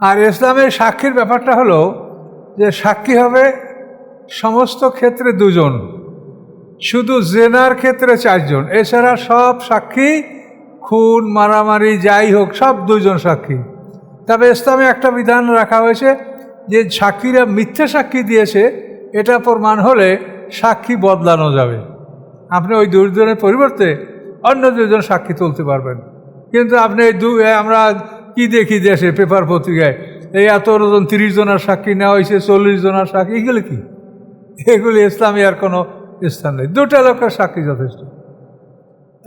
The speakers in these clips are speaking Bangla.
আর ইসলামের সাক্ষীর ব্যাপারটা হলো যে সাক্ষী হবে সমস্ত ক্ষেত্রে দুজন, শুধু জেনার ক্ষেত্রে চারজন। এছাড়া সব সাক্ষী খুন, মারামারি, যাই হোক, সব দুজন সাক্ষী। তবে ইসলামে একটা বিধান রাখা হয়েছে যে সাক্ষীরা মিথ্যে সাক্ষী দিয়েছে, এটা প্রমাণ হলে সাক্ষী বদলানো যাবে। আপনি ওই দুজনের পরিবর্তে অন্য দুজন সাক্ষী তুলতে পারবেন। কিন্তু আপনি দু আমরা কি দেখি দেশে পেপার পত্রিকায়? এই এত জন, তিরিশ জনের সাক্ষী নেওয়া হয়েছে, চল্লিশ জনের সাক্ষী, এগুলো কি? এগুলি ইসলামী আর কোনো স্থান নেই। দুটা লোকের সাক্ষী যথেষ্ট।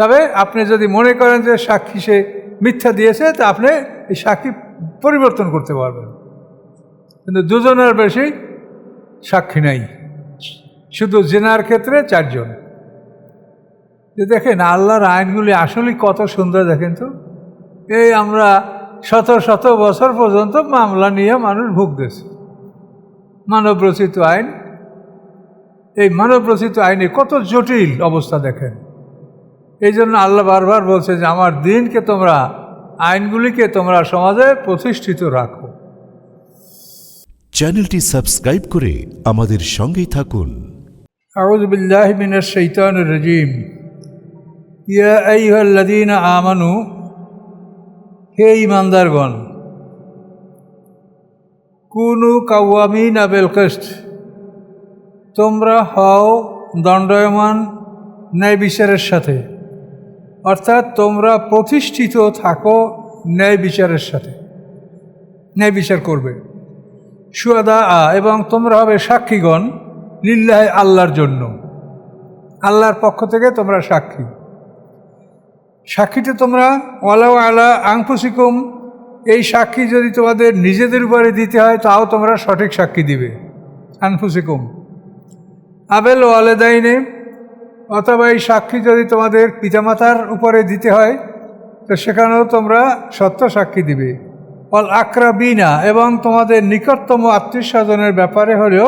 তবে আপনি যদি মনে করেন যে সাক্ষী সে মিথ্যা দিয়েছে, তা আপনি এই সাক্ষী পরিবর্তন করতে পারবেন। কিন্তু দুজনের বেশি সাক্ষী নেই। শুধু জেনার ক্ষেত্রে চারজন। যে দেখেন, আল্লাহর আইনগুলি আসলেই কত সুন্দর দেখেন তো? এই আমরা শত শত বছর পর্যন্ত মামলা নিয়ে মানুষ ভুগতেছে মানবরচিত আইন এই মানবরচিত আইনে কত জটিল অবস্থা দেখেন এই জন্য আল্লাহ বারবার বলছে যে আমার দিনকে তোমরা আইনগুলিকে তোমরা সমাজে প্রতিষ্ঠিত রাখো চ্যানেলটি সাবস্ক্রাইব করে আমাদের সঙ্গেই থাকুন أعوذ بالله من الشيطان الرجيم يا أيها الذين آمنوا হে ইমানদারগণ, কুনু কাওয়ামিন আবেল কষ্ট তোমরা হও দণ্ডায়মান ন্যায় বিচারের সাথে, অর্থাৎ তোমরা প্রতিষ্ঠিত থাকো ন্যায় বিচারের সাথে ন্যায় বিচার করবে। সুয়াদা আ, এবং তোমরা হবে সাক্ষীগণ লিল্লাহ আল্লাহর জন্য। আল্লাহর পক্ষ থেকে তোমরা সাক্ষী। সাক্ষীটা তোমরা ওয়ালাও আলা আংফুসিকুম এই সাক্ষী যদি তোমাদের নিজেদের উপরে দিতে হয়, তাও তোমরা সঠিক সাক্ষী দিবে। আনফুসিকুম। আবেল ওয়ালেদাইনে, অথবা এই সাক্ষী যদি তোমাদের পিতামাতার উপরে দিতে হয়, তো সেখানেও তোমরা সত্য সাক্ষী দিবে। অল আকরাবিনা, এবং তোমাদের নিকটতম আত্মীয় স্বজনের ব্যাপারে হলেও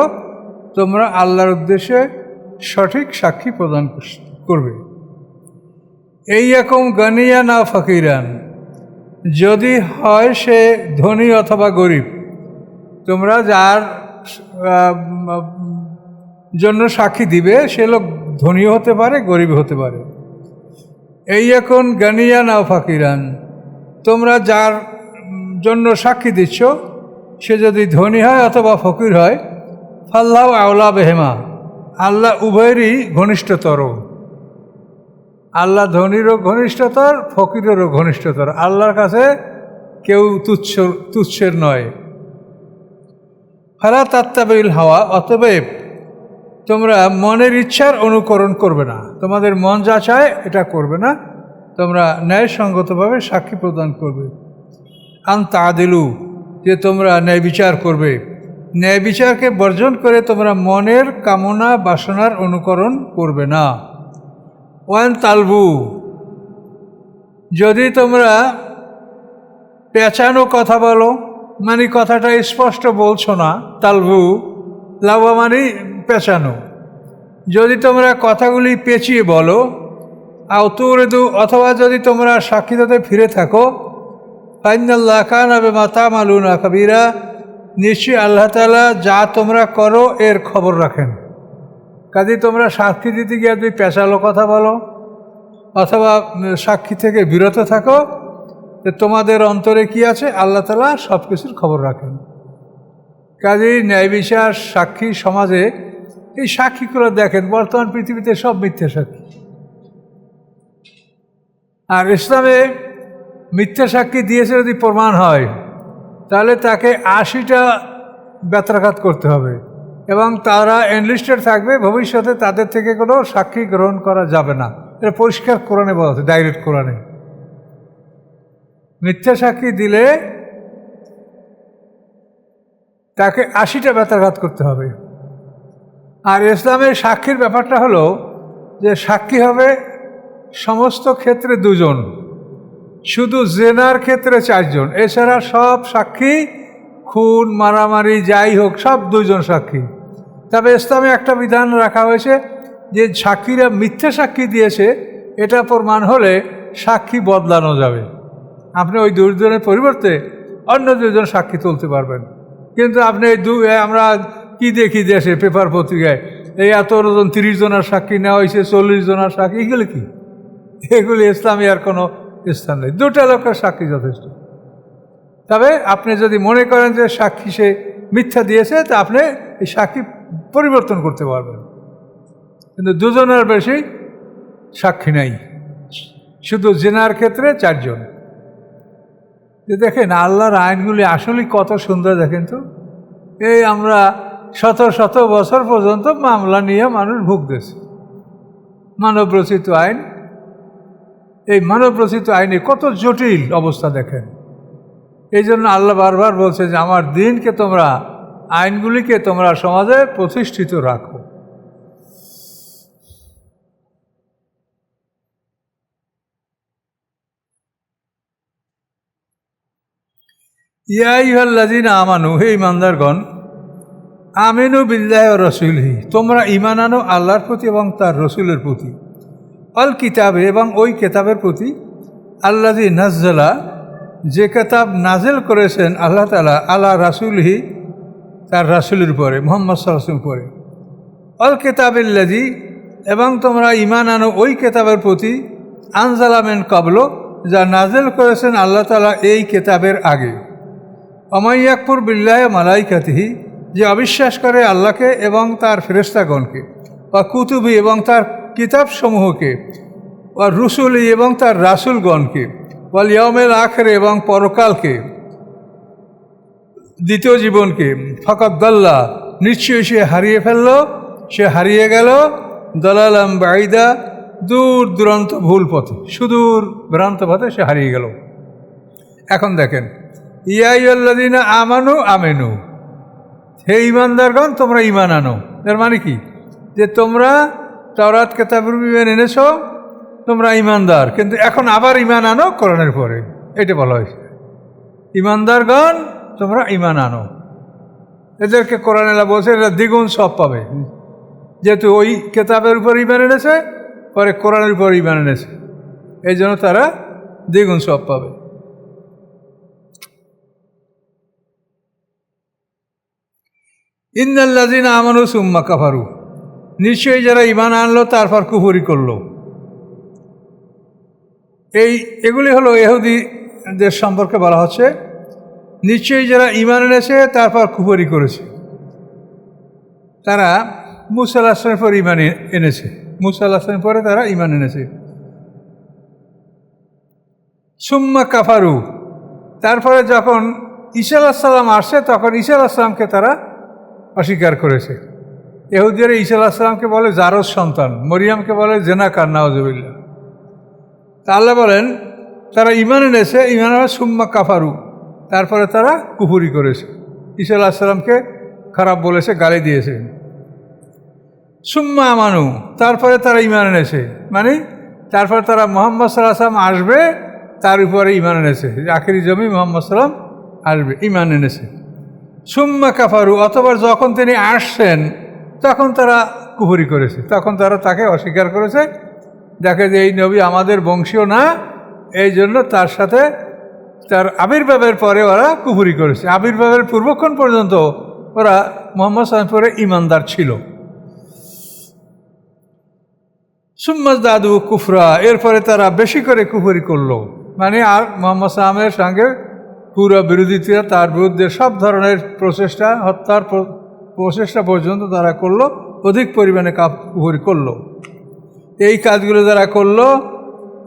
তোমরা আল্লাহর উদ্দেশ্যে সঠিক সাক্ষী প্রদান করবে। এই রকম গানিয়া না ফকিরান। যদি হয় সে ধনী অথবা গরিব। তোমরা যার জন্য সাক্ষী দিবে, সে লোক ধনীও হতে পারে গরিব হতে পারে। এই এখন গানিয়া না ফাকিরান। তোমরা যার জন্য সাক্ষী দিচ্ছ, সে যদি ধনী হয় অথবা ফকির হয়, ফাল্লাহ আওলা বেহেমা। আল্লাহ উভয়েরই ঘনিষ্ঠতর। আল্লাহ ধনীরও ঘনিষ্ঠতর, ফকিরেরও ঘনিষ্ঠতর। আল্লাহর কাছে কেউ তুচ্ছ, তুচ্ছের নয়। ফালা তাত্তাবিল হাওয়া, অতএব তোমরা মনের ইচ্ছার অনুকরণ করবে না। তোমাদের মন যা চায় এটা করবে না। তোমরা ন্যায়সঙ্গতভাবে সাক্ষী প্রদান করবে। আন্তা আদিলু, যে তোমরা ন্যায় বিচার করবে। ন্যায় বিচারকে বর্জন করে তোমরা মনের কামনা বাসনার অনুকরণ করবে না। ওয়ান তালবু। যদি তোমরা পেঁচানো কথা বলো মানে কথাটা স্পষ্ট বলছো না, তালবু লাভা মানে পেঁচানো। যদি তোমরা কথাগুলি পেঁচিয়ে বলো, আউতুরেদু, অথবা যদি তোমরা সাক্ষীতে ফিরে থাকো, ফাইনাল্লাহ খান আবে মাতা মালুনা কবিরা, নিশ্চয়ই আল্লাহ তালা যা তোমরা করো, এর খবর রাখেন। কাজে তোমরা সাক্ষী দিতে গিয়ে যদি পেঁচালো কথা বলো, অথবা সাক্ষী থেকে বিরত থাকো, যে তোমাদের অন্তরে কি আছে, আল্লাহ তালা সব কিছুর খবর রাখেন। কাজেই ন্যায় বিচার সাক্ষী সমাজে এই সাক্ষীগুলো দেখেন, বর্তমান পৃথিবীতে সব মিথ্যা সাক্ষী। আর ইসলামে মিথ্যা সাক্ষী দিয়েছে যদি প্রমাণ হয়, তাহলে তাকে আশিটা ব্যত্রাঘাত করতে হবে। এবং তারা এনলিস্টেড থাকবে, ভবিষ্যতে তাদের থেকে কোনো সাক্ষী গ্রহণ করা যাবে না। এটা পরিষ্কার কোরআনে বলা আছে ডাইরেক্ট কোরআনে। মিথ্যা সাক্ষী দিলে তাকে আশিটা ব্যথাঘাত করতে হবে। আর ইসলামের সাক্ষীর ব্যাপারটা হলো যে সাক্ষী হবে সমস্ত ক্ষেত্রে দুজন, শুধু জেনার ক্ষেত্রে চারজন। এছাড়া সব সাক্ষী খুন, মারামারি, যাই হোক, সব দুজন সাক্ষী। তবে ইসলামে একটা বিধান রাখা হয়েছে যে সাক্ষীরা মিথ্যে সাক্ষী দিয়েছে, এটা প্রমাণ হলে সাক্ষী বদলানো যাবে। আপনি ওই দুজনের পরিবর্তে অন্য দুজন সাক্ষী তুলতে পারবেন। কিন্তু আপনি এই দু আমরা কি দেখি দেশে, পেপার পত্রিকায়? এই এত জন তিরিশ জনের সাক্ষী নেওয়া হয়েছে চল্লিশ জনের সাক্ষী, এগুলো কি? এগুলি ইসলামী আর কোনো স্থান নেই। দুটা লোকের সাক্ষী যথেষ্ট। তবে আপনি যদি মনে করেন যে সাক্ষী সে মিথ্যা দিয়েছে, তা আপনি এই সাক্ষী পরিবর্তন করতে পারবেন। কিন্তু দুজনের বেশি সাক্ষী নাই। শুধু জেনার ক্ষেত্রে চারজন। যে দেখেন, আল্লাহর আইনগুলি আসলেই কত সুন্দর, দেখেন তো। এই আমরা শত শত বছর পর্যন্ত মামলা নিয়ে মানুষ ভুগতেছে। মানবরচিত আইন, এই মানবরচিত আইনে কত জটিল অবস্থা, দেখেন। এই জন্য আল্লাহ বারবার বলছে যে, আমার দিনকে তোমরা, আইনগুলিকে তোমরা সমাজে প্রতিষ্ঠিত রাখো। ইয়াই ইয়াইহাল্লাজিন আমানু, হে ইমানদারগণ আমিনু বিল্লাহ রসুলহি, তোমরা ইমান আনো আল্লাহর প্রতি এবং তার রসুলের প্রতি। অল কিতাবে এবং ওই কেতাবের প্রতি আল্লাজি নাজ্জালা যে কেতাব নাজেল করেছেন আল্লাহ তালা আল্লাহ রাসুলহি, তার রাসুলের পরে মোহাম্মদ সাল্লাম পরে অল কেতাবিল্লাজি এবং তোমরা ইমান আনো ওই কেতাবের প্রতি আনজালামেন কবল যা নাজেল করেছেন আল্লাহ তালা এই কেতাবের আগে। অমাইয়াকপুর বিল্লাহ মালাইকাতিহি, যে অবিশ্বাস করে আল্লাহকে এবং তার ফেরেস্তাগণকে বা কুতুবি, এবং তার কিতাবসমূহকে। বা রুসুলি, এবং তার রাসুলগণকে। ওয়াল আখরে এবং পরকালকে, দ্বিতীয় জীবনকে ফকত দল্লা, নিশ্চয়ই সে হারিয়ে ফেলল, সে হারিয়ে গেল, দলালাম বাইদা দূর দূরান্ত ভুল পথে, সুদূর ভ্রান্ত পথে সে হারিয়ে গেল। এখন দেখেন ইয়াইল্লাদিনা আমানু আমেনু, হে ইমানদারগণ তোমরা ইমান আনো। এর মানে কি? যে তোমরা তরাত কেতাবের ইমান এনেছ তোমরা ইমানদার। কিন্তু এখন আবার ইমান আনো কোরআনের পরে এটা বলা হয়েছে। ইমানদারগণ, তোমরা ইমান আনো। এদেরকে কোরআন এলা বলছে, এরা দ্বিগুণ সব পাবে। যেহেতু ওই কেতাবের উপর ইমান এনেছে, পরে কোরআনের উপর ইমান এনেছে। এই জন্য তারা দ্বিগুণ সব পাবে। ইন্দাল্লাদিন আমানু সুম্মা কাফারু। নিশ্চয়ই যারা ইমান আনলো, তারপর কুফুরি করল। এই, এগুলি হলো এহুদিদের সম্পর্কে বলা হচ্ছে। নিশ্চয়ই যারা ইমান এনেছে, তারপর কুফরি করেছে। তারা মুসাল আসলামের পর ইমান এনেছে। মুসাল আসলামের পরে তারা ইমান এনেছে। সুম্মা কাফারু। তারপরে যখন ঈশা আলাহিসাল্লাম আসছে, তখন ঈশা আলাহিসাল্লামকে তারা অস্বীকার করেছে। এহুদিরা ঈশা আলাহিসাল্লামকে বলে জারজ সন্তান, মরিয়ামকে বলে জেনাকার নওয়াজবিল্লা তা আল্লাহ বলেন, তারা ইমান এনেছে ইমান সুম্মা কাফারু। তারপরে তারা কুফুরি করেছে। ঈশা আল্লাহ সাল্লামকে খারাপ বলেছে, গালি দিয়েছে। সুম্মা আমানু, তারপরে তারা ইমান এনেছে। মানে তারপরে তারা মোহাম্মদ সাল্লাহ সাল্লাম আসবে, তার উপরে ইমান এনেছে। আখেরি জমি মোহাম্মদ সাল্লাম আসবে ইমান এনেছে। সুম্মা কাফারু, অথবা যখন তিনি আসছেন, তখন তারা কুফুরি করেছে। তখন তারা তাকে অস্বীকার করেছে দেখে যে এই নবী আমাদের বংশীয় না, এই জন্য তার সাথে তার আবির্ভাবের পরে ওরা কুফুরি করেছে। আবির্ভাবের পূর্বক্ষণ পর্যন্ত ওরা মোহাম্মদ সালামপুরে ইমানদার ছিল। সুম্মাজ দাদু কুফরা, এরপরে তারা বেশি করে কুফুরি করল। মানে আর মোহাম্মদ সালামের সঙ্গে পুরো বিরোধিতা, তার বিরুদ্ধে সব ধরনের প্রচেষ্টা, হত্যার প্রচেষ্টা পর্যন্ত তারা করল, অধিক পরিমাণে কুফুরি করল। এই কাজগুলো যারা করল,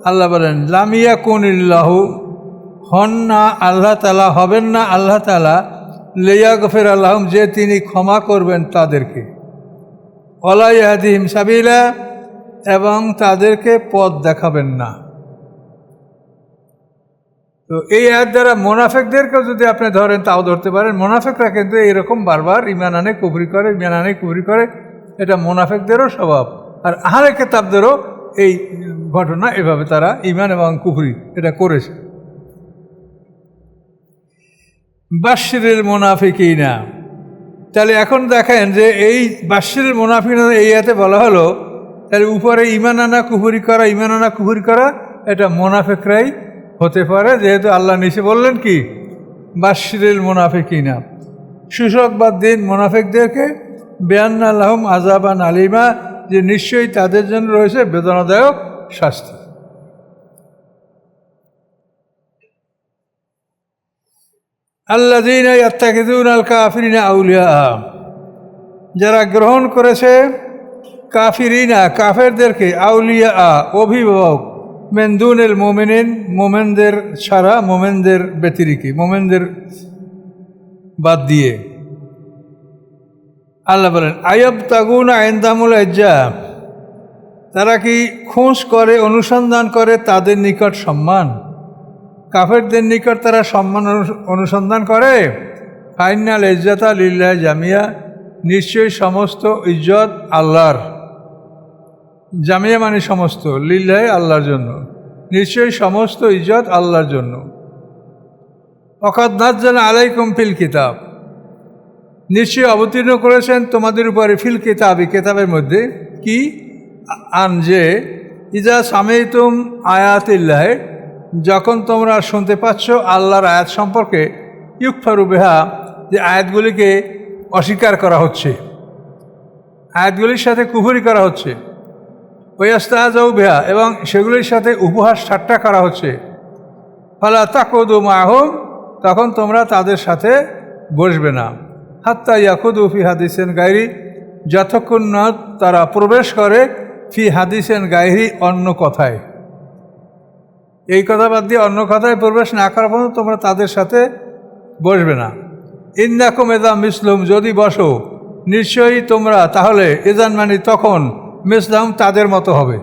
আল্লাহ বলেন লামিয়া কুন ইল্লাহু হন না, আল্লাহ তালা হবেন না, আল্লাহ তালা লেয়া গফের আল্লাহম, যে তিনি ক্ষমা করবেন তাদেরকে। অলাইহাদিম সাবিলা, এবং তাদেরকে পথ দেখাবেন না। তো এই আয়ের দ্বারা মোনাফেকদেরকেও যদি আপনি ধরেন, তাও ধরতে পারেন, মোনাফেকরা কিন্তু এরকম বারবার ইমান আনে কুবরি করে ইমান আনে কুবরি করে, এটা মোনাফেকদেরও স্বভাব। আর আহারে কেতাবদেরও এই ঘটনা এভাবে তারা ইমান এবং কুফরি এটা করেছে। বাশিরের মোনাফিকই না তাহলে এখন দেখেন যে এই বাশিরের মোনাফিক এই হাতে বলা হলো, তাহলে উপরে ইমান আনা কুহুরি করা ইমান আনা কুহুরি করা, এটা মোনাফেকরাই হতে পারে। যেহেতু আল্লাহ নিচে বললেন কি? বাশিরিল মুনাফিকিনা। সুসংবাদ দিন মুনাফিকদেরকে বেয়ান্না আল্লাহম আজাবান আলিমা যে নিশ্চয়ই তাদের জন্য রয়েছে বেদনাদায়ক শাস্তি। আল্লাদিন ইয়াত্তাকিদুন আল কাফিরিনা আউলিয়া। যারা গ্রহণ করেছে কাফিরিনা, কাফেরদেরকে আউলিয়া, অভিভাবক মেন্দুনের মোমেনিন, মোমেনদের ছাড়া, মোমেনদের ব্যতিরিকি, মোমেনদের বাদ দিয়ে। আল্লাহ বলেন আয়ব তাগুন আইন্দামুল এজ্জা তারা কি খোঁজ করে, অনুসন্ধান করে তাদের নিকট সম্মান? কাফেরদের নিকট তারা সম্মান অনুস- অনুসন্ধান করে? ফাইনাল ইজ্জতা লিল্লাহ জামিয়া, নিশ্চয়ই সমস্ত ইজ্জত আল্লাহর। জামিয়া মানে সমস্ত, লিল্লাহ আল্লাহর জন্য। নিশ্চয়ই সমস্ত ইজ্জত আল্লাহর জন্য। অকাদ নাজ্জাল আলাইকুম ফিল কিতাব। নিশ্চয়ই অবতীর্ণ করেছেন তোমাদের উপরে ফিল কিতাবি কেতাবের মধ্যে। কি? আন যে, ইজা সামেতুম আয়াতিল্লাহে যখন তোমরা শুনতে পাচ্ছ আল্লাহর আয়াত সম্পর্কে, ইউকফারু বেহা, যে আয়াতগুলিকে অস্বীকার করা হচ্ছে। আয়াতগুলির সাথে কুহুরি করা হচ্ছে। ওয়াস্তাহাজাউ বেহা, এবং সেগুলির সাথে উপহাস ঠাট্টা করা হচ্ছে। ফালা তাকুদু মাহুম, তখন তোমরা তাদের সাথে বসবে না। হাত্তা ইয়াকুদু ফি হাদিসেন গাইরি, যতক্ষণ না তারা প্রবেশ করে ফি হাদিসেন গাইরি অন্য কথায়। এই কথা বাদ দিয়ে অন্য কথায় প্রবেশ না করার পর্যন্ত তোমরা তাদের সাথে বসবে না। ইন্দাকুম এদাম মিসলুম, যদি বসো, নিশ্চয়ই তোমরা তাহলে এজান মানে তখন মিসলাম তাদের মতো হবে।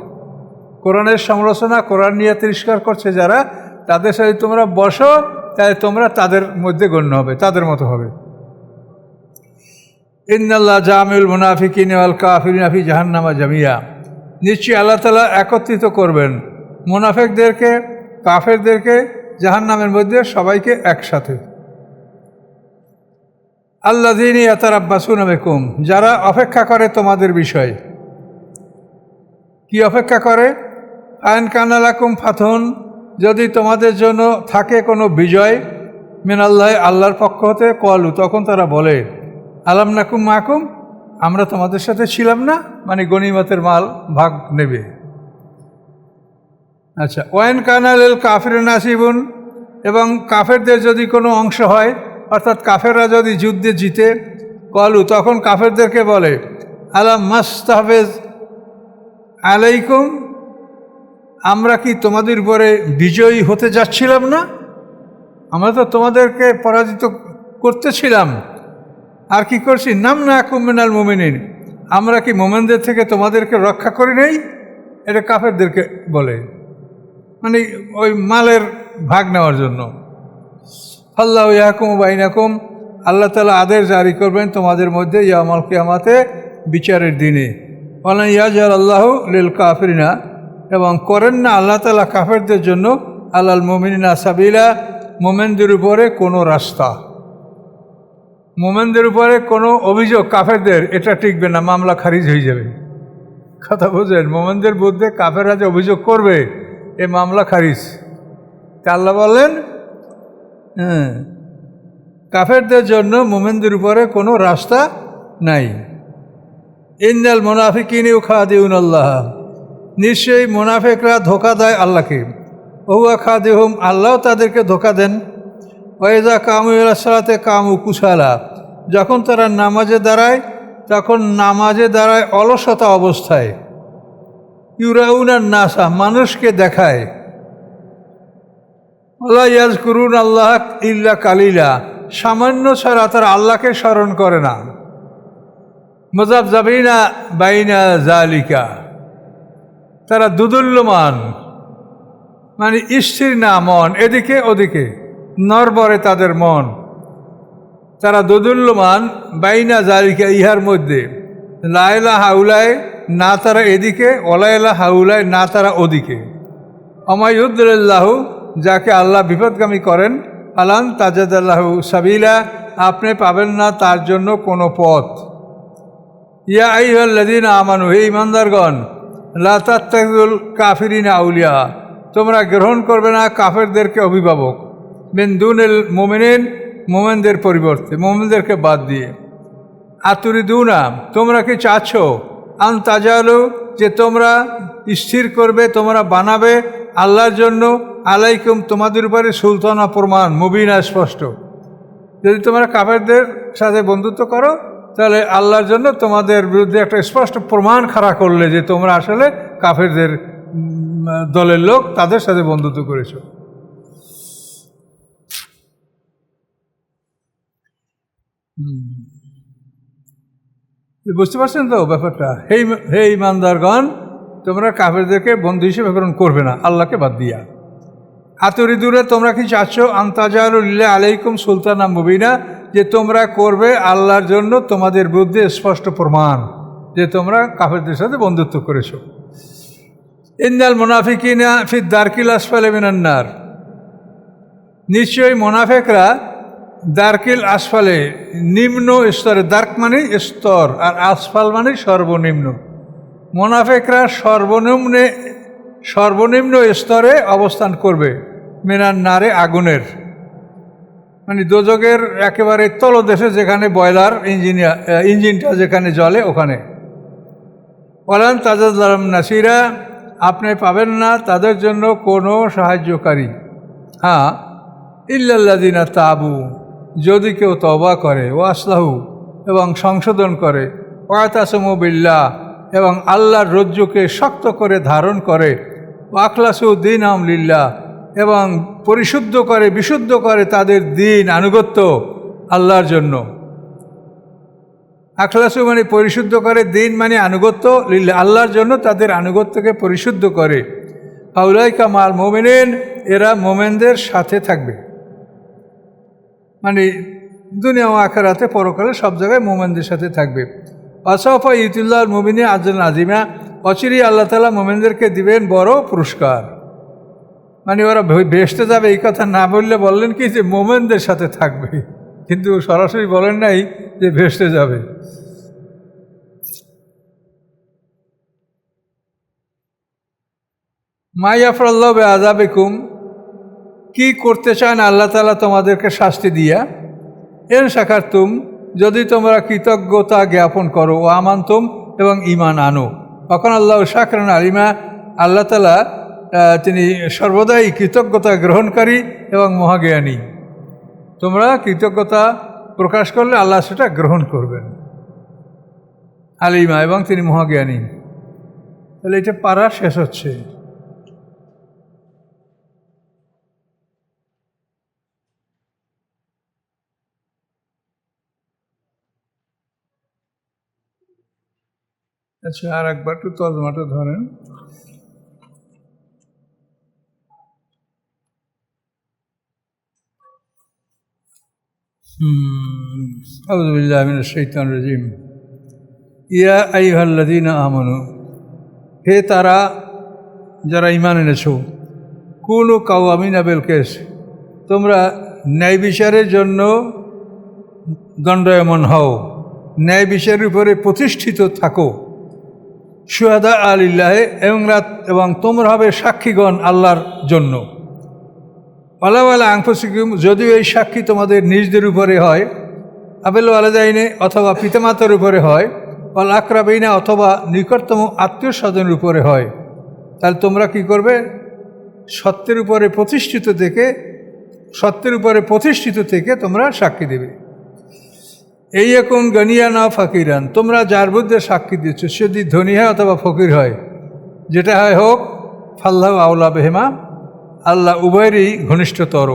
কোরআনের সমালোচনা, কোরআন নিয়ে তিরস্কার করছে যারা, তাদের সাথে তোমরা বসো তাহলে তোমরা তাদের মধ্যে গণ্য হবে, তাদের মতো হবে। ইন্নাল্লাহ জামিউল মুনাফিকিন আল কাফিরিনাফি জাহান্নামা জামিয়া। নিশ্চয়ই আল্লাহ তালা একত্রিত করবেন মুনাফেকদেরকে, কাফেরদেরকে জাহান্নামের মধ্যে সবাইকে একসাথে। আল্লাহ দিন ইয়াতার আব্বাসুন বেকুম, যারা অপেক্ষা করে তোমাদের বিষয়ে। কি অপেক্ষা করে? আইন কানালাকুম ফাথন যদি তোমাদের জন্য থাকে কোনো বিজয়, মিনাল্লাহ আল্লাহর পক্ষ হতে কলু তখন তারা বলে আলাম নাকুম মাকুম, আমরা তোমাদের সাথে ছিলাম না? মানে গণিমতের মাল ভাগ নেবে। আচ্ছা ওয়েন কানাল কাফের নাসিবুন, এবং কাফেরদের যদি কোনো অংশ হয়, অর্থাৎ কাফেররা যদি যুদ্ধে জিতে, কলু, তখন কাফেরদেরকে বলে, আলাম মাস্তাহফেজ আলাইকুম, আমরা কি তোমাদের উপরে বিজয়ী হতে যাচ্ছিলাম না? আমরা তো তোমাদেরকে পরাজিত করতেছিলাম। আর কি করছি? নাম না কুমিনাল মোমিনিন। আমরা কি মোমেনদের থেকে তোমাদেরকে রক্ষা করি নেই? এটা কাফেরদেরকে বলে। মানে ওই মালের ভাগ নেওয়ার জন্য। আল্লাহ ইয়াকুম বাইনাকুম। আল্লাহ তালা আদেশ জারি করবেন তোমাদের মধ্যে ইয়ামাল কিয়ামাতে বিচারের দিনে। অলা ইয়াজাল আল্লাহ লিল কাফরিনা। এবং করেন না আল্লাহ তালা কাফেরদের জন্য আল্লাহ মোমিনা সাবিলা। মোমেনদের উপরে কোনো রাস্তা। মোমেনদের উপরে কোনো অভিযোগ, কাফেরদের, এটা টিকবে না, মামলা খারিজ হয়ে যাবে। কথা বোঝেন মোমেনদের বিরুদ্ধে কাফেররা যে অভিযোগ করবে, এ মামলা খারিজ। আল্লাহ বললেন হ্যাঁ কাফেরদের জন্য মোমেনদের উপরে কোনো রাস্তা নাই। ইন্দাল মোনাফিকিনিউ খাদিউন আল্লাহ নিশ্চয়ই মোনাফেকরা ধোকা দেয় আল্লাহকে। ওহুয়া খাদিহুম, আল্লাহ তাদেরকে ধোকা দেন। ওয়েজা কামু সালাতে কামু কুশালা যখন তারা নামাজে দাঁড়ায়, তখন নামাজে দাঁড়ায় অলসতা অবস্থায়। ইউরাউনার নাসা, মানুষকে দেখায়। আল্লাহ ইয়াজ করুন আল্লাহ ইল্লা কালিলা। সামান্য ছাড়া তারা আল্লাহকে স্মরণ করে না। মজাব জাবিনা বাইনা জালিকা তারা দুদুল্যমান। মানে স্থির না, মন, এদিকে, ওদিকে। নরবরে তাদের মন। তারা দোদুল্যমান, বাইনা জালিকা ইহার মধ্যে। লায়লা হাউলায় না তারা এদিকে ওলায়লা হাউলায় না তারা ওদিকে। অমায়ুদ্দুল্লাহ, যাকে আল্লাহ বিপদগামী করেন আলান তাজাদাল্লাহ সাবিলা, আপনি পাবেন না তার জন্য কোনো পথ। ইয়া আইহাল্লাদিন আমানু, হে ইমানদারগণ লাতাত্তাকুল কাফিরিনা আউলিয়া, তোমরা গ্রহণ করবে না কাফেরদেরকে অভিভাবক। বিন্দুনেল মোমেনিন, মোমেনদের পরিবর্তে, মোমেনদেরকে বাদ দিয়ে। আতুরি দুনা তোমরা কি চাচ্ছ? আন তাজালু, যে তোমরা স্থির করবে, তোমরা বানাবে আল্লাহর জন্য। আলাইকুম, তোমাদের উপরে সুলতানা প্রমাণ, মুবিনা স্পষ্ট। যদি তোমরা কাফেরদের সাথে বন্ধুত্ব করো, তাহলে আল্লাহর জন্য তোমাদের বিরুদ্ধে একটা স্পষ্ট প্রমাণ খাড়া করলে যে তোমরা আসলে কাফেরদের দলের লোক, তাদের সাথে বন্ধুত্ব করেছ। বুঝতে পারছেন তো ব্যাপারটা? হেই হে ইমানদারগণ, তোমরা কাফেরদেরকে বন্ধু হিসেবে গ্রহণ করবে না, আল্লাহকে বাদ দিয়া। হাতুরি দূরে তোমরা কি চাচ্ছ আন্তাজারুল্লাহ আলাইকুম সুলতানা মুবিনা, যে তোমরা করবে আল্লাহর জন্য তোমাদের বিরুদ্ধে স্পষ্ট প্রমাণ, যে তোমরা কাফেরদের সাথে বন্ধুত্ব করেছ। ইন্দাল মোনাফিকিনা ফির দারকিল আসফালে মিনান্নার নিশ্চয়ই মোনাফেকরা দার্কিল আসফালে নিম্ন স্তরে দার্ক মানে স্তর, আর আসফাল মানে সর্বনিম্ন। মোনাফেকরা সর্বনিম্নে, সর্বনিম্ন স্তরে অবস্থান করবে মেনার নারে আগুনের। মানে দোজকের একেবারে তলদেশে যেখানে বয়লার ইঞ্জিনিয়ার ইঞ্জিনটা যেখানে জ্বলে ওখানে। বলেন তাজাদ নাসিরা, আপনি পাবেন না তাদের জন্য কোনো সাহায্যকারী। হ্যাঁ ইল্লাল্লাদিনা তাবু। যদি কেউ তবা করে ও আসলাহু এবং সংশোধন করে, ওয়াতাসমু বিল্লাহ, এবং আল্লাহর রজ্জুকে শক্ত করে ধারণ করে আখলাসু দিন আমলিল্লাহ এবং পরিশুদ্ধ করে, বিশুদ্ধ করে তাদের দিন আনুগত্য আল্লাহর জন্য। আখলাসু মানে পরিশুদ্ধ করে, দিন মানে আনুগত্য লিল্লা আল্লাহর জন্য তাদের আনুগত্যকে পরিশুদ্ধ করে। আউলাইকা মাল মোমেনেন, এরা মোমেনদের সাথে থাকবে। মানে দুনিয়া ও আখারাতে পরকালে সব জায়গায় মোমেনদের সাথে থাকবে। অসফা ইতুল্লাহ মোমিনী আজল নাজিমা অচিরি আল্লাহ তালা মোমেনদেরকে দিবেন বড় পুরস্কার। মানে ওরা ভেসতে যাবে এই কথা না বললে বললেন কি যে মোমেনদের সাথে থাকবে। কিন্তু সরাসরি বলেন নাই যে ভেসতে যাবে। মাইয়াফরাল্লাহ বে আজাবেকুম কি করতে চান আল্লাহ তালা তোমাদেরকে শাস্তি দিয়া? এর শাখার তুম, যদি তোমরা কৃতজ্ঞতা জ্ঞাপন করো ও আমান্তুম এবং ইমান আনো। তখন আল্লাহ শাকরান আলিমা, আল্লাহ তালা তিনি সর্বদাই কৃতজ্ঞতা গ্রহণকারী এবং মহাজ্ঞানী। তোমরা কৃতজ্ঞতা প্রকাশ করলে আল্লাহ সেটা গ্রহণ করবেন। আলিমা এবং তিনি মহাজ্ঞানী। তাহলে এটা পারা শেষ হচ্ছে। আচ্ছা আর একবার একটু তর্জমাটা ধরেন। আউজুবিল্লাহ আমিন শৈতান ইয়া আমানু, হে তারা, যারা ইমান এনেছ, কুলু কাউ আমিন আবেল কেস তোমরা ন্যায় বিচারের জন্য দণ্ডায়মন হও। ন্যায় বিচারের উপরে প্রতিষ্ঠিত থাকো। সুহাদা আলিল্লাহে এবং রাত এবং তোমরা হবে সাক্ষীগণ আল্লাহর জন্য। আল্লাহওয়ালা আংফসিকুম যদিও এই সাক্ষী তোমাদের নিজদের উপরে হয়, আবেল আলাদাইনে অথবা পিতামাতার উপরে হয় অল আকরাবেইনা অথবা নিকটতম আত্মীয় স্বজনের উপরে হয়। তাহলে তোমরা কি করবে? সত্যের উপরে প্রতিষ্ঠিত থেকে, সত্যের উপরে প্রতিষ্ঠিত থেকে তোমরা সাক্ষী দেবে। এই এখন গনিয়া না ফাকিরান। তোমরা যার বুদ্ধে সাক্ষী দিচ্ছ সে যদি ধনী হয় অথবা ফকির হয়, যেটা হয় হোক, ফাল্লাহ আউলা বেহেমা, আল্লাহ উভয়েরই ঘনিষ্ঠতর।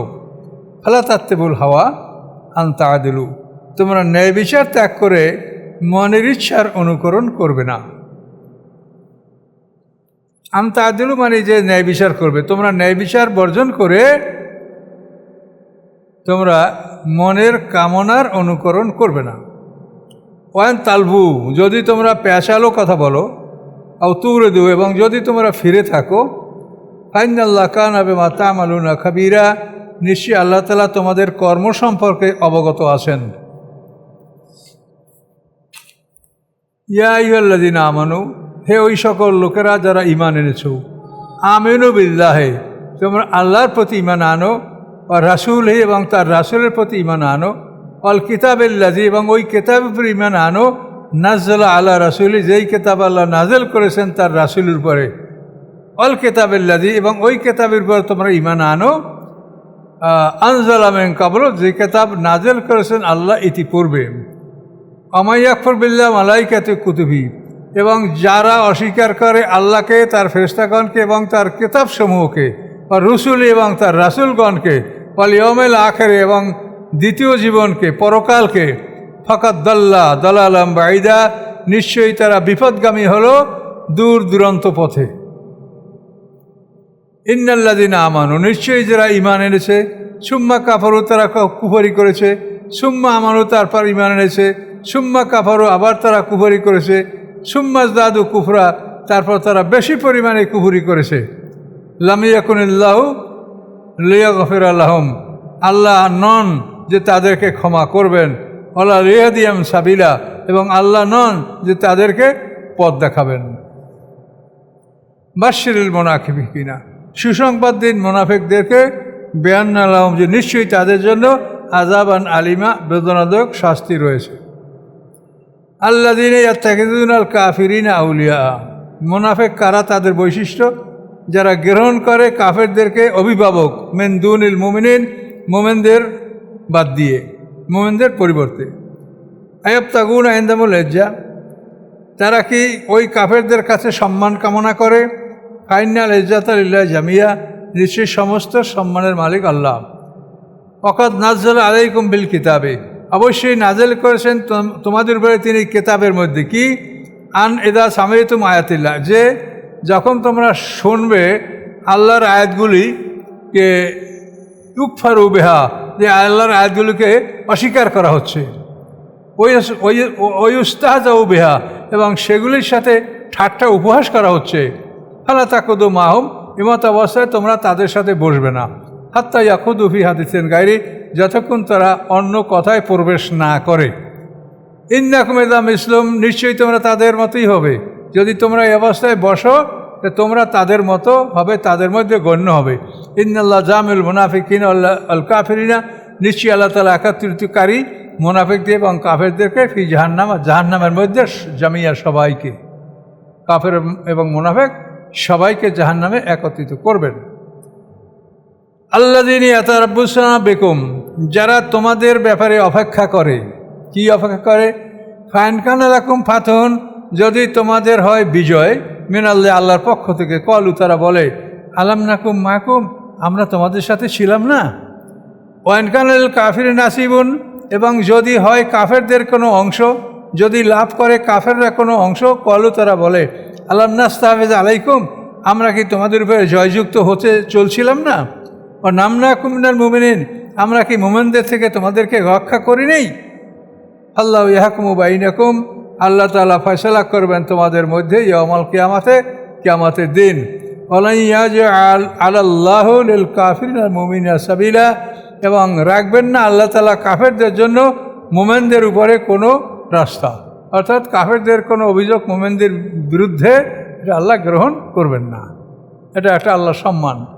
ফালা তাত্তেবুল হাওয়া আন্তা আদিলু। তোমরা ন্যায় বিচার ত্যাগ করে মনের ইচ্ছার অনুকরণ করবে না। আন্তা আদিলু মানে যে ন্যায় বিচার করবে। তোমরা ন্যায় বিচার বর্জন করে তোমরা মনের কামনার অনুকরণ করবে না। ওয়ান তালবু, যদি তোমরা পেঁচালো কথা বলো, আও তুরে দেবো এবং যদি তোমরা ফিরে থাকো ফাইন আল্লাহ কান আবে মাতা মালুনা খাবিরা, নিশ্চয়ই আল্লাহ তালা তোমাদের কর্ম সম্পর্কে অবগত আছেন। ইয়া ইহল্লাদিন আমানু, হে ওই সকল লোকেরা যারা ইমান এনেছ, আমেনু বিল্লাহে, তোমরা আল্লাহর প্রতি ইমান আনো রাসুল এবং তার রাসুলের প্রতি ইমান আনো। অল কিতাবেল্লাজি এবং ওই কেতাবের উপর ইমান আনো। নাজল আল্লাহ রাসুলি, যেই কেতাব আল্লাহ নাজেল করেছেন তার রাসুলের উপরে। অল কেতাবেল্লাজি এবং ওই কেতাবের উপর তোমরা ইমান আনো। আনজালামেন কাবল, যে কেতাব নাজেল করেছেন আল্লাহ ইতিপূর্বে। অমাইয়াকফর বিল্লাহ মালাইকাতে কুতুবি, এবং যারা অস্বীকার করে আল্লাহকে, তার ফেরেস্তাগণকে এবং তার কেতাবসমূহকে, বা রসুল এবং তার রাসুলগণকে পলিয়মেল আখেরে এবং দ্বিতীয় জীবনকে, পরকালকে ফকাত দল্লা দলালাম বাইদা নিশ্চয়ই তারা বিপদগামী হলো দূর দূরান্ত পথে। ইন্নাল্লাদিন আমানু, নিশ্চয়ই যারা ইমান এনেছে, সুম্মা কাফারও তারা কুফরি করেছে, সুম্মা আমানু তারপর ইমান এনেছে, সুম্মা কাফারও আবার তারা কুফরি করেছে, সুম্মা দাদু কুফরা তারপর তারা বেশি পরিমাণে কুফরি করেছে। লামিয়াকুনিল্লাহ লিয়া গফির আল্লাহম আল্লাহ নন যে তাদেরকে ক্ষমা করবেন। আল্লাহ রিয়াদিয়াম সাবিলা। এবং আল্লাহ নন যে তাদেরকে পথ দেখাবেন। বাশিরুল মোনাফিক কিনা সুসংবাদ দিন মোনাফেকদেরকে বেয়ান আলম যে নিশ্চয়ই তাদের জন্য আজাবান আলিমা, বেদনাদায়ক শাস্তি রয়েছে। আল্লা দিনে আল কাফিরিনা আউলিয়া। মোনাফেক কারা তাদের বৈশিষ্ট্য? যারা গ্রহণ করে কাফেরদেরকে অভিভাবক মেনদুনিল মোমিনিন, মোমেনদের বাদ দিয়ে, মোমেনদের পরিবর্তে। আয়ব তাগুন আইন্দামুল লজ্জা তারা কি ওই কাফেরদের কাছে সম্মান কামনা করে? ফাইনাল ইজ্জাতাল্লাহ জামিয়া, নিশ্চয়ই সমস্ত সম্মানের মালিক আল্লাহ। অকদ নাজল আলাইকুম বিল কিতাবে, অবশ্যই নাজেল করেছেন তোমাদের উপরে তিনি কেতাবের মধ্যে কি? আন এদা সামিতুম আয়াতিল্লাহ, যে যখন তোমরা শুনবে আল্লাহর আয়াতগুলি কে ইউকফার উবেহা যে আল্লাহর আয়াতগুলিকে অস্বীকার করা হচ্ছে। ওই ওই- উস্তাহাজাউ বেহা, এবং সেগুলির সাথে ঠাট্টা উপহাস করা হচ্ছে। ফালা তাকুদু মাহুম, এমত অবস্থায় তোমরা তাদের সাথে বসবে না। হাত্তা ইয়াকুদ উফি হাদিসেন গাইরি, যতক্ষণ তারা অন্য কথায় প্রবেশ না করে। ইন্দাকুমেদাম ইসলাম নিশ্চয়ই তোমরা তাদের মতোই হবে। যদি তোমরা এই অবস্থায় বসো, তো তোমরা তাদের মতো হবে, তাদের মধ্যে গণ্য হবে। ইন্নাল্লাহ জামিল মুনাফিকিন আল্লাহ আল কাফিরিনা, নিশ্চয়ই আল্লাহ তালা একাত্রিতকারী মোনাফিকদের এবং কাফেরদেরকে ফি জাহান্নাম আর জাহান্নামের মধ্যে জামিয়া সবাইকে, কাফের এবং মোনাফেক সবাইকে জাহান্নামে একত্রিত করবেন। আল্লাদিন ইয়াতারাব্বুসানা বেকুম, যারা তোমাদের ব্যাপারে অপেক্ষা করে, কি অপেক্ষা করে? ফাইনখান এরকম ফাতন যদি তোমাদের হয় বিজয়, মিনাল্লাহ আল্লাহর পক্ষ থেকে কলু, তারা বলে, আলাম নাকুম মাকুম, আমরা তোমাদের সাথে ছিলাম না? ওয়ানকানুল কাফির নাসিবুন, এবং যদি হয় কাফেরদের কোনো অংশ, যদি লাভ করে কাফেররা কোনো অংশ, কলু, তারা বলে আল্লাহ নাস্তাহাফেজ আলাইকুম, আমরা কি তোমাদের উপরে জয়যুক্ত হতে চলছিলাম না? ও নামনা কুমিনার মুমিনিন, আমরা কি মোমেনদের থেকে তোমাদেরকে রক্ষা করি নেই? আল্লাহ ইহাকুমু বাইনাকুম আল্লাহ তালা ফয়সলা করবেন তোমাদের মধ্যে ইয়মাল কিয়ামাতে, কিয়ামাতের দিন। আল্লাহ সাবিলা। এবং রাখবেন না আল্লাহ তালা কাফেরদের জন্য মোমেনদের উপরে কোনো রাস্তা। অর্থাৎ কাফেরদের কোনো অভিযোগ মোমেনদের বিরুদ্ধে এটা আল্লাহ গ্রহণ করবেন না। এটা একটা আল্লাহ সম্মান।